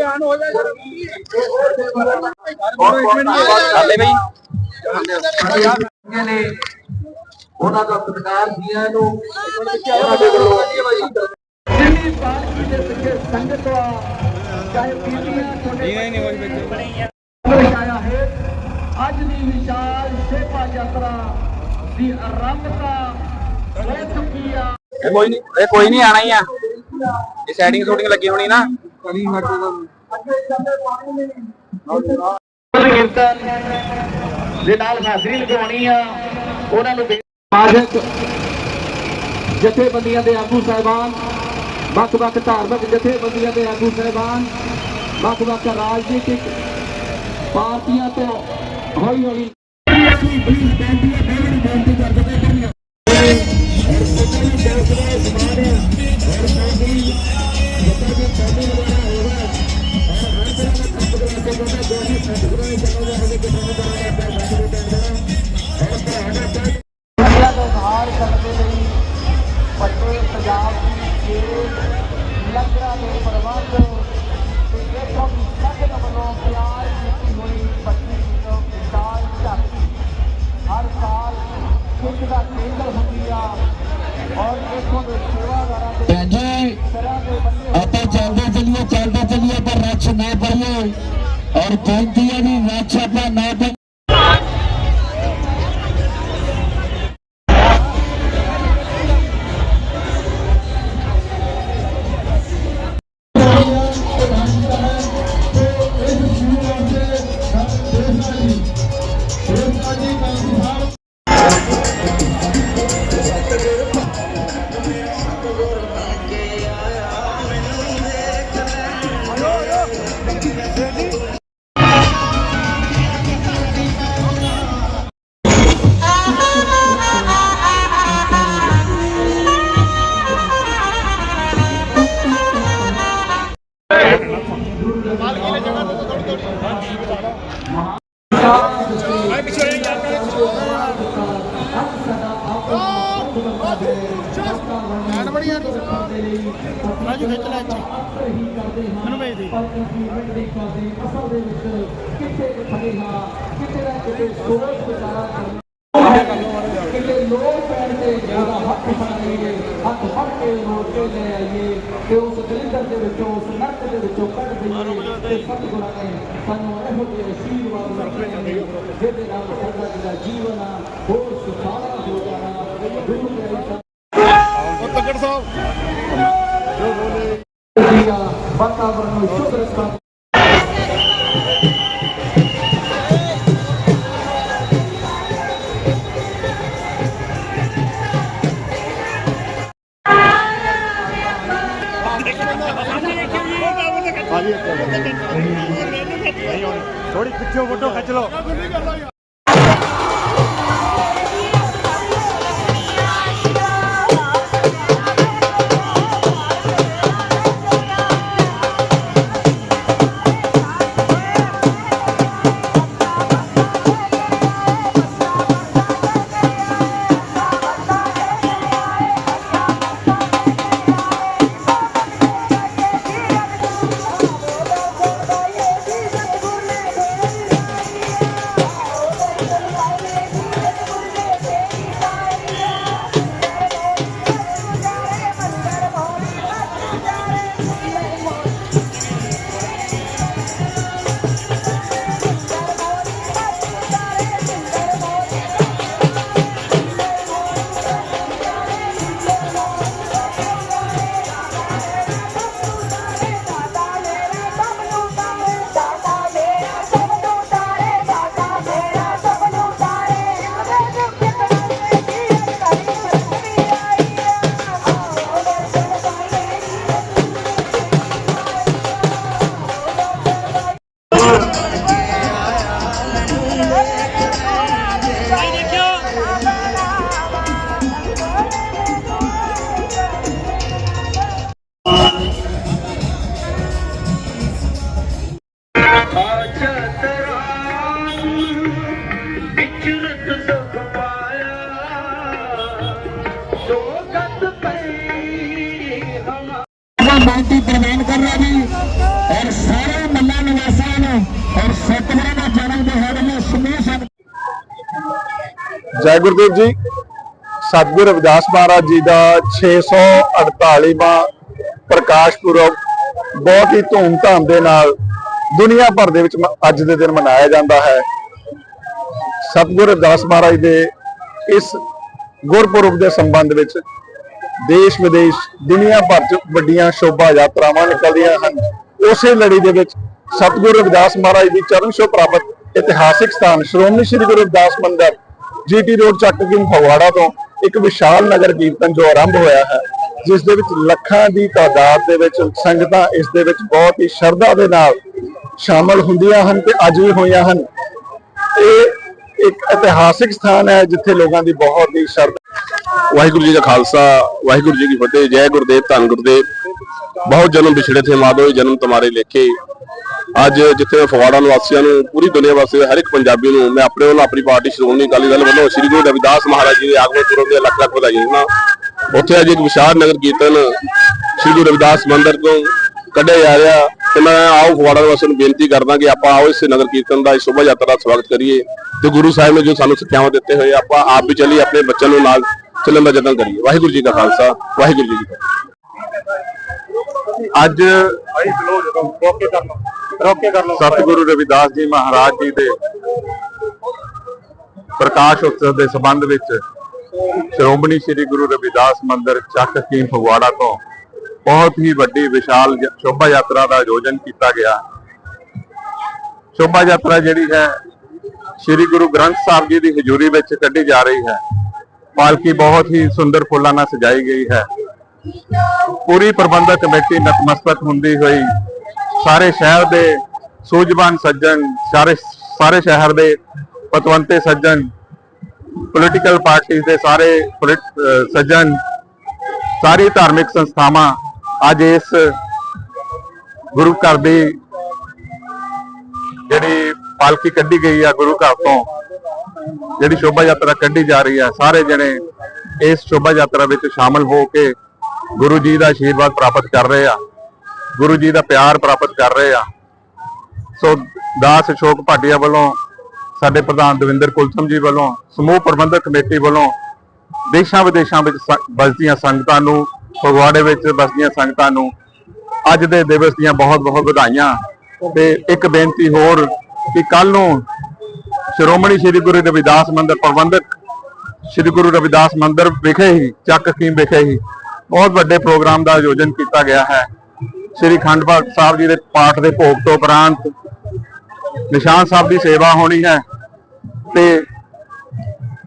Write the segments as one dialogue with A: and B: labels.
A: ਬਿਆਨ ਹੋ ਜਾਏ
B: ਚੱਲੇ ਬਈ
C: ਨੇ ਉਹਨਾਂ ਦਾ ਸਤਿਕਾਰ ਜੀਆਂ ਨੂੰ ਉਹਨਾਂ ਦੇ ਵੱਲੋਂ ਜਿੰਨੀ ਪਾਰਟੀ ਦੇ ਪਿੱਛੇ ਸੰਗਤ ਆ ਚਾਹੇ ਬੀਬੀਆਂ ਛੋਟੇ
B: ਨਹੀਂ ਨਹੀਂ ਨਹੀਂ ਬੱਚੇ
C: ਆਇਆ ਹੈ ਅੱਜ ਦੀ ਵਿਸ਼ਾਲ ਸ਼ੋਭਾ ਯਾਤਰਾ ਦੀ ਆਰੰਭਤਾ ਹੋ ਚੁੱਕੀ ਆ।
B: ਇਹ ਕੋਈ ਨਹੀਂ ਇਹ ਕੋਈ ਨਹੀਂ ਆਣਾ ਹੀ ਆ। ਇਹ ਸੈਟਿੰਗ ਸ਼ੂਟਿੰਗ ਲੱਗੀ ਹੋਣੀ ਨਾ।
C: ਕਰੀ ਅੱਗੇ ਚੱਲੇ ਪਾਣੀ ਨਹੀਂ ਕੀਰਤਨ ਦੇ ਨਾਲ ਹਾਜ਼ਰੀ ਲਗਾਉਣੀ ਆ ਉਹਨਾਂ ਨੂੰ ਸਮਾਜਿਕ ਜਥੇਬੰਦੀਆਂ ਦੇ ਆਗੂ ਸਾਹਿਬਾਨ ਵੱਖ-ਵੱਖ ਧਾਰਮਿਕ ਜਥੇਬੰਦੀਆਂ ਦੇ ਆਗੂ ਸਾਹਿਬਾਨ ਵੱਖ-ਵੱਖ ਰਾਜਨੀਤਿਕ ਪਾਰਟੀਆਂ ਤੋਂ ਹੌਲੀ ਹੌਲੀ ਦਾ ਔਰ
D: ਬੇਨਤੀ ਹੈ ਵੀ ਰੱਛ ਆਪਾਂ ਨਾ ਪਈਏ
A: ਰਾਜੂ ਖਿੱਚ ਲੈ ਇੱਥੇ ਮੈਨੂੰ ਭੇਜ ਦੇ
C: ਕਿਤੇ ਲੋਕ ਪੈਣ ਤੇ ਉਹਦਾ ਹੱਥ ਫੜ ਲਈਏ ਹੱਥ ਫੜ ਕੇ ਰੋਕ ਕੇ ਲੈ ਆਈਏ ਤੇ ਉਸ ਦਲਿੰਦਰ ਦੇ ਵਿੱਚੋਂ ਉਸ ਨਰਕ ਦੇ ਵਿੱਚੋਂ ਕੱਢ ਦਈਏ ਤੇ ਸਤਿਗੁਰਾਂ ਨੇ ਸਾਨੂੰ ਇਹੋ ਜਿਹੇ ਅਸ਼ੀਰਵਾਦ ਦਿੱਤੇ ਜਿਹਦੇ ਨਾਲ ਸਾਡਾ ਜਿਹੜਾ ਜੀਵਨ ਆ ਹੋਰ ਸੁਖਾਲਾ ਹੋ
A: ਤੱਕੜ ਸਾਹਿਬ
C: ਦੀ ਵਾਤਾਵਰਣ ਨੂੰ ਸ਼ੁੱਧ ਰੱਖਣਾ
A: ਥੋੜੀ ਪਿੱਛੇ ਫੋਟੋ ਖਿੱਚ ਲਓ
D: ਮਾਈਟੀ ਪ੍ਰਵਾਨ ਕਰ ਰਹਾ ਜੀ ਔਰ ਸਾਰਾ ਔਰ ਸਤਿਗੁਰਾਂ ਦਾ ਜਨਮ ਦਿਹਾੜਾ ਨੂੰ ਸਮੂਹ ਸੰਗਤ
E: ਜੈ ਗੁਰਦੇਵ ਜੀ। ਸਤਿਗੁਰ ਰਵਿਦਾਸ ਮਹਾਰਾਜ ਜੀ ਦਾ 648ਵਾਂ ਪ੍ਰਕਾਸ਼ ਪੁਰਬ ਬਹੁਤ ਹੀ ਧੂਮਧਾਮ ਦੇ ਨਾਲ ਦੁਨੀਆ ਭਰ ਦੇ ਵਿੱਚ ਅੱਜ ਦੇ ਦਿਨ ਮਨਾਇਆ ਜਾਂਦਾ ਹੈ। ਸਤਿਗੁਰ ਅਰਦਾਸ ਮਹਾਰਾਜ ਦੇ ਇਸ ਗੁਰਪੁਰਬ ਦੇ ਸੰਬੰਧ ਵਿੱਚ ਦੇਸ਼ ਵਿਦੇਸ਼ ਦੁਨੀਆ ਭਰ ਚ ਵੱਡੀਆਂ ਸ਼ੋਭਾ ਯਾਤਰਾਵਾਂ ਨਿਕਲਦੀਆਂ ਹਨ। ਉਸੇ ਲੜੀ ਦੇ ਵਿੱਚ ਸਤਿਗੁਰ ਰਵਿਦਾਸ ਮਹਾਰਾਜ ਦੀ ਚਰਨ ਛੋਹ ਪ੍ਰਾਪਤ ਇਤਿਹਾਸਿਕ ਸਥਾਨ ਸ਼੍ਰੋਮਣੀ ਸ੍ਰੀ ਗੁਰੂ ਰਵਿਦਾਸ ਮੰਦਿਰ ਜੀਟੀ ਰੋਡ ਚੱਕ ਕਿੰਗ ਫਗਵਾੜਾ ਤੋਂ ਇੱਕ ਵਿਸ਼ਾਲ ਨਗਰ ਕੀਰਤਨ ਜੋ ਆਰੰਭ ਹੋਇਆ ਹੈ, ਜਿਸ ਦੇ ਵਿੱਚ ਲੱਖਾਂ ਦੀ ਤਾਦਾਦ ਦੇ ਵਿੱਚ ਸੰਗਤਾਂ ਇਸ ਦੇ ਵਿੱਚ ਬਹੁਤ ਹੀ ਸ਼ਰਧਾ ਦੇ ਨਾਲ ਸ਼ਾਮਲ ਹੁੰਦੀਆਂ ਹਨ ਤੇ ਅੱਜ ਵੀ ਹੋਈਆਂ ਹਨ। ਇਹ ਇੱਕ ਇਤਿਹਾਸਿਕ ਸਥਾਨ ਹੈ ਜਿੱਥੇ ਲੋਕਾਂ ਦੀ ਬਹੁਤ ਹੀ ਸ਼ਰਧਾ।
F: ਵਾਹਿਗੁਰੂ ਜੀ ਦਾ ਖਾਲਸਾ ਵਾਹਿਗੁਰੂ ਜੀ ਕੀ ਫਤਿਹ ਜੈ ਗੁਰਦੇਵ ਧੰਨ ਗੁਰਦੇਵ। ਬਹੁਤ ਜਨਮ ਵਿਛੜੇ ਥੇ ਮਾਧੋ ਜਨਮ ਤੁਮਾਰੇ ਲੇਖੇ। ਅੱਜ ਜਿੱਥੇ ਮੈਂ ਫਗਵਾੜਾ ਨਿਵਾਸੀਆਂ ਨੂੰ ਪੂਰੀ ਦੁਨੀਆ ਵਾਸਤੇ ਹਰ ਇੱਕ ਪੰਜਾਬੀ ਨੂੰ ਮੈਂ ਆਪਣੇ ਵੱਲੋਂ ਆਪਣੀ ਪਾਰਟੀ ਸ਼੍ਰੋਮਣੀ ਅਕਾਲੀ ਦਲ ਵੱਲੋਂ ਸ੍ਰੀ ਗੁਰੂ ਰਵਿਦਾਸ ਮਹਾਰਾਜ ਜੀ ਦੇ ਆਗਮਨ ਪੁਰਬ ਦੇ ਲੱਖ ਲੱਖ ਵਧਾਈਆਂ। ਉੱਥੇ ਅੱਜ ਇੱਕ ਵਿਸ਼ਾਲ ਨਗਰ ਕੀਰਤਨ ਸ੍ਰੀ ਗੁਰੂ ਰਵਿਦਾਸ ਮੰਦਿਰ ਤੋਂ ਕੱਢਿਆ ਜਾ ਰਿਹਾ। ਤੇ ਮੈਂ ਆਓ ਫਗਵਾੜਾ ਵਾਸੀਆਂ ਨੂੰ ਬੇਨਤੀ ਕਰਦਾ ਕਿ ਆਪਾਂ ਆਓ ਇਸ ਨਗਰ ਕੀਰਤਨ ਦਾ, ਇਸ ਸ਼ੋਭਾ ਯਾਤਰਾ ਦਾ ਸਵਾਗਤ ਕਰੀਏ। ਤੇ ਗੁਰੂ ਸਾਹਿਬ ਨੇ ਜੋ ਸਾਨੂੰ ਸਿੱਖਿਆਵਾਂ ਦਿੱਤੇ ਹੋਏ ਆਪਾਂ ਆਪ ਵੀ ਚੱਲੀਏ, ਆਪਣੇ ਬੱਚਿਆਂ ਨੂੰ ਨਾਲ ਚੱਲਣ ਦਾ ਯਤਨ ਕਰੀਏ। ਵਾਹਿਗੁਰੂ ਜੀ ਕਾ ਖਾਲਸਾ, ਵਾਹਿਗੁਰੂ ਜੀ ਕੀ ਫਤਿਹ।
E: ਅੱਜ ਸਤਿਗੁਰੂ ਰਵਿਦਾਸ ਜੀ ਮਹਾਰਾਜ ਜੀ ਦੇ ਪ੍ਰਕਾਸ਼ ਉਤਸਵ ਦੇ ਸੰਬੰਧ ਵਿੱਚ ਸ਼੍ਰੋਮਣੀ ਸ੍ਰੀ ਗੁਰੂ ਰਵਿਦਾਸ ਮੰਦਿਰ ਚੱਕ ਕੀਮ ਫਗਵਾੜਾ ਤੋਂ ਬਹੁਤ ਹੀ ਵੱਡੀ, ਵਿਸ਼ਾਲ ਸ਼ੋਭਾ ਯਾਤਰਾ ਦਾ ਆਯੋਜਨ ਕੀਤਾ ਗਿਆ। ਸ਼ੋਭਾ ਯਾਤਰਾ ਜਿਹੜੀ ਹੈ, ਸ੍ਰੀ ਗੁਰੂ ਗ੍ਰੰਥ ਸਾਹਿਬ ਜੀ ਦੀ ਹਜ਼ੂਰੀ ਵਿੱਚ ਕੱਢੀ ਜਾ ਰਹੀ ਹੈ। ਪਾਲਕੀ ਬਹੁਤ ਹੀ ਸੁੰਦਰ ਫੁੱਲਾਂ ਨਾਲ ਸਜਾਈ ਗਈ ਹੈ। ਪੂਰੀ ਪ੍ਰਬੰਧਕ ਕਮੇਟੀ ਨਤਮਸਤਕ ਹੁੰਦੀ ਹੋਈ, ਸਾਰੇ ਸ਼ਹਿਰ ਦੇ ਸੂਝਵਾਨ ਸੱਜਣ, ਸਾਰੇ ਸਾਰੇ ਸ਼ਹਿਰ ਦੇ ਪਤਵੰਤੇ ਸੱਜਣ ਪੋਲੀਟੀਕਲ ਪਾਰਟੀਆਂ ਦੇ ਸਾਰੇ ਪੋਲਿਟ- ਸੱਜਣ, ਸਾਰੀ ਧਾਰਮਿਕ ਸੰਸਥਾਵਾਂ ਅੱਜ ਇਸ ਗੁਰੂ ਘਰ ਦੀ ਜਿਹੜੀ ਪਾਲਕੀ ਕੱਢੀ ਗਈ ਆ ਗੁਰੂ ਘਰ ਤੋਂ, ਜਿਹੜੀ ਸ਼ੋਭਾ ਯਾਤਰਾ ਕੱਢੀ ਜਾ ਰਹੀ ਹੈ ਸਾਰੇ ਜਣੇ ਇਸ ਸ਼ੋਭਾ ਯਾਤਰਾ ਵਿੱਚ ਸ਼ਾਮਲ ਹੋ ਕੇ ਗੁਰੂ ਜੀ ਦਾ ਆਸ਼ੀਰਵਾਦ ਪ੍ਰਾਪਤ ਕਰ ਰਹੇ ਆ, ਗੁਰੂ ਜੀ ਦਾ ਪਿਆਰ ਪ੍ਰਾਪਤ ਕਰ ਰਹੇ ਆ। ਸੋ ਦਾਸ ਅਸ਼ੋਕ ਭਾਟੀਆ ਵੱਲੋਂ, ਸਾਡੇ ਪ੍ਰਧਾਨ ਦਵਿੰਦਰ ਕੁਲਸਮ ਜੀ ਵੱਲੋਂ, ਸਮੂਹ ਪ੍ਰਬੰਧਕ ਕਮੇਟੀ ਵੱਲੋਂ ਦੇਸ਼ਾਂ ਵਿਦੇਸ਼ਾਂ ਵਿੱਚ ਸ- ਸੰਗਤਾਂ ਨੂੰ ਫਗਵਾੜੇ ਵਿੱਚ ਵੱਸਦੀਆਂ ਸੰਗਤਾਂ ਨੂੰ ਅੱਜ ਦੇ ਦਿਵਸ ਦੀਆਂ ਬਹੁਤ-ਬਹੁਤ ਵਧਾਈਆਂ ਤੇ ਇੱਕ ਬੇਨਤੀ ਹੋਰ ਕਿ ਕੱਲ ਨੂੰ ਸ਼੍ਰੋਮਣੀ ਸ੍ਰੀ ਗੁਰੂ ਰਵਿਦਾਸ ਮੰਦਿਰ ਪ੍ਰਬੰਧਕ ਸ੍ਰੀ ਗੁਰੂ ਰਵਿਦਾਸ ਮੰਦਿਰ ਵਿਖੇ ਹੀ, ਚੱਕ ਹਕੀਮ ਵਿਖੇ ਹੀ ਬਹੁਤ ਵੱਡੇ ਪ੍ਰੋਗਰਾਮ ਦਾ ਆਯੋਜਨ ਕੀਤਾ ਗਿਆ ਹੈ। ਸ੍ਰੀ ਖੰਡ ਪਾਠ ਸਾਹਿਬ ਜੀ ਦੇ ਪਾਠ ਦੇ ਭੋਗ ਤੋਂ ਉਪਰੰਤ ਨਿਸ਼ਾਨ ਸਾਹਿਬ ਦੀ ਸੇਵਾ ਹੋਣੀ ਹੈ ਤੇ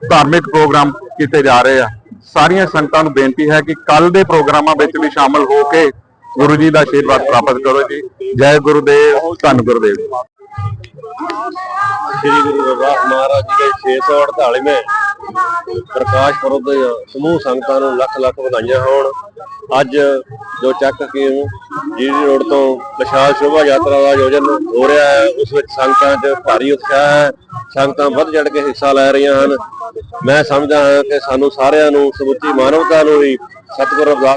E: ਧਾਰਮਿਕ ਪ੍ਰੋਗਰਾਮ ਕੀਤੇ ਜਾ ਰਹੇ ਆ। ਸਾਰੀਆਂ ਸੰਗਤਾਂ ਨੂੰ ਬੇਨਤੀ ਹੈ ਕਿ ਕੱਲ ਦੇ ਪ੍ਰੋਗਰਾਮਾਂ ਵਿੱਚ ਵੀ ਸ਼ਾਮਲ ਹੋ ਕੇ ਗੁਰੂ ਜੀ ਦਾ ਆਸ਼ੀਰਵਾਦ ਪ੍ਰਾਪਤ ਕਰੋ ਜੀ। ਜੈ ਗੁਰੂਦੇਵ, ਧੰਨ ਗੁਰਦੇਵ।
F: ਸ੍ਰੀ ਗੁਰੂ ਰਵਿਦਾਸ ਮਹਾਰਾਜ ਜੀ ਦੇ 648ਵੇਂ ਪ੍ਰਕਾਸ਼ ਪੁਰਬ ਦੇ ਸਮੂਹ ਸੰਗਤਾਂ ਨੂੰ ਲੱਖ ਲੱਖ ਵਧਾਈਆਂ ਹੋਣ। ਅੱਜ ਜੋ ਚੱਕ ਕੇ ਜੀਰੀ ਰੋਡ ਤੋਂ ਵਿਸ਼ਾਲ ਸ਼ੋਭਾ ਯਾਤਰਾ ਦਾ ਆਯੋਜਨ ਹੋ ਰਿਹਾ ਹੈ, ਉਸ ਵਿੱਚ ਸੰਗਤਾਂ 'ਚ ਭਾਰੀ ਉਤਸ਼ਾਹ ਹੈ। ਸੰਗਤਾਂ ਵੱਧ ਚੜ ਕੇ ਹਿੱਸਾ ਲੈ ਰਹੀਆਂ ਹਨ। ਮੈਂ ਸਮਝਦਾ ਹਾਂ ਕਿ ਸਾਨੂੰ ਸਾਰਿਆਂ ਨੂੰ ਸਮੁੱਚੀ ਮਾਨਵਤਾ ਨੂੰ ਹੀ ਸਤਿਗੁਰੂ ਰਵਿਦਾਸ